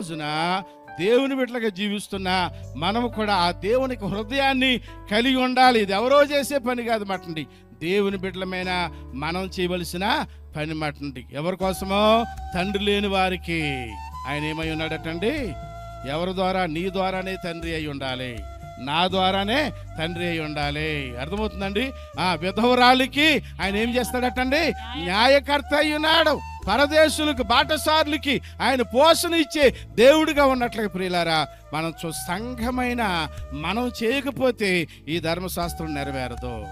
రోజున దేవుని బిడ్డలుగా జీవిస్తున్న మనము కూడా ఆ దేవునికి హృదయాన్ని కలిగి ఉండాలి. ఇది ఎవరో చేసే పని కాదు మటండి. దేవుని బిడ్డలమైన మనం చేయవలసిన పని మటండి. ఎవరి కోసమో? తండ్రి లేని వారికి. ఆయన ఏమై ఉన్నాడటండి? ఎవరి ద్వారా? నీ ద్వారానే తండ్రి అయి ఉండాలి. నా ద్వారానే తండ్రి అయి ఉండాలి. అర్థమవుతుందండి? ఆ విధవరాలికి ఆయన ఏం చేస్తాడటండి? న్యాయకర్త అయి ఉన్నాడు. పరదేశులకు బాటసారులకి ఆయన పోషణ ఇచ్చే దేవుడిగా ఉన్నట్లుగా ప్రియులారా మనం చూ సంఘమైన మనం చేయకపోతే ఈ ధర్మశాస్త్రం నెరవేరదు.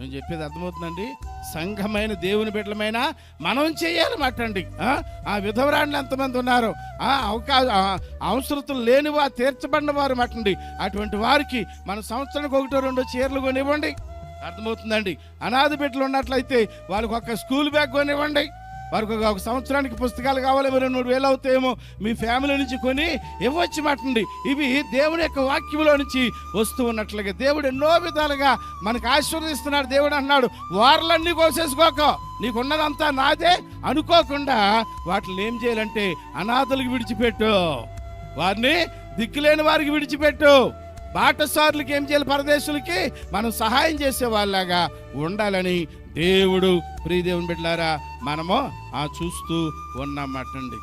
నేను చెప్పేది అర్థమవుతుందండి? సంఘమైన దేవుని బిడ్డలమైన మనం చేయాలన్నమాట అండి ఆ? విధవరాళ్ళు ఎంతమంది ఉన్నారు ఆ అవకాశ అవసరతలు లేని వారు తీర్చబడిన వారు మటండి. అటువంటి వారికి మన సంవత్సరానికి ఒకటో రెండో చీరలు కొనివ్వండి. అర్థమవుతుందండి? అనాథ బిడ్డలు ఉన్నట్లయితే వాళ్ళకి ఒక స్కూల్ బ్యాగ్ కొనివ్వండి. వారికి ఒక- సంవత్సరానికి పుస్తకాలు కావాలి మరి రెండు వేలు అవుతాయేమో మీ ఫ్యామిలీ నుంచి కొని ఇవ్వచ్చు మటండి. ఇవి దేవుని యొక్క వాక్యంలో నుంచి వస్తూ ఉన్నట్లుగా దేవుడు ఎన్నో విధాలుగా మనకు ఆశీర్వదిస్తున్నాడు. దేవుడు అన్నాడు వారలన్నీ కోసేసుకోక. నీకున్నదంతా నాదే. అనుకోకుండా వాటిని ఏం చేయాలంటే అనాథలకు విడిచిపెట్టు. వారిని దిక్కులేని వారికి విడిచిపెట్టు. బాటసార్లకి ఏం చేయాలి? పరదేశులకి మనం సహాయం చేసే వాళ్ళలాగా ఉండాలని దేవుడు ప్రియదేవుని బిడ్డలారా మనము ఆ చూస్తూ ఉన్నామటండి